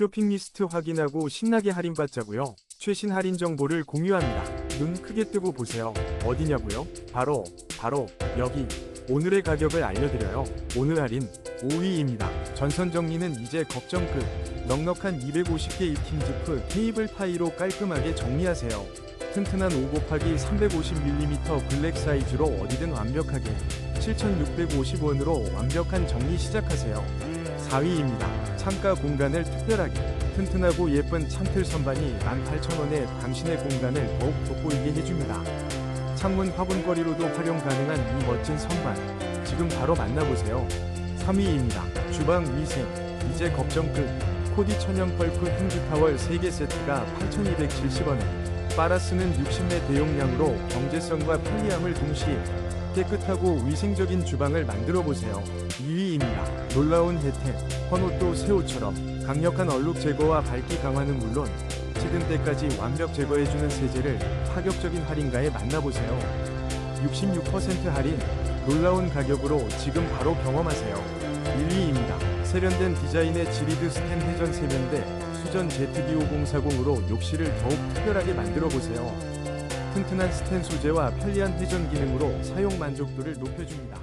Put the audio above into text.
쇼핑 리스트 확인하고 신나게 할인받자고요. 최신 할인 정보를 공유합니다. 눈 크게 뜨고 보세요. 어디냐고요? 바로 바로 여기. 오늘의 가격을 알려드려요. 오늘 할인 5위입니다. 전선 정리는 이제 걱정 끝. 넉넉한 250개 입힘지프 케이블 타이로 깔끔하게 정리하세요. 튼튼한 5 곱하기 350mm 블랙 사이즈로 어디든 완벽하게 7,650원으로 완벽한 정리 시작하세요. 4위입니다. 창가 공간을 특별하게 튼튼하고 예쁜 찬틀 선반이 18,000원에 당신의 공간을 더욱 돋보이게 해줍니다. 창문 화분거리로도 활용 가능한 이 멋진 선반 지금 바로 만나보세요. 3위입니다. 주방 위생 이제 걱정 끝 코디 천연 펄프 행주 타월 3개 세트가 8,270원에 빨아쓰는 60매 대용량으로 경제성과 편리함을 동시에 깨끗하고 위생적인 주방을 만들어 보세요. 2위입니다. 놀라운 혜택. 헌옷도 새 옷처럼 강력한 얼룩 제거와 밝기 강화는 물론 찌든 때까지 완벽 제거해주는 세제를 파격적인 할인가에 만나보세요. 66% 할인. 놀라운 가격으로 지금 바로 경험하세요. 1위입니다. 세련된 디자인의 지리드 스텐 회전 세면대 수전 ZD5040으로 욕실을 더욱 특별하게 만들어 보세요. 튼튼한 스텐 소재와 편리한 회전 기능으로 사용 만족도를 높여줍니다.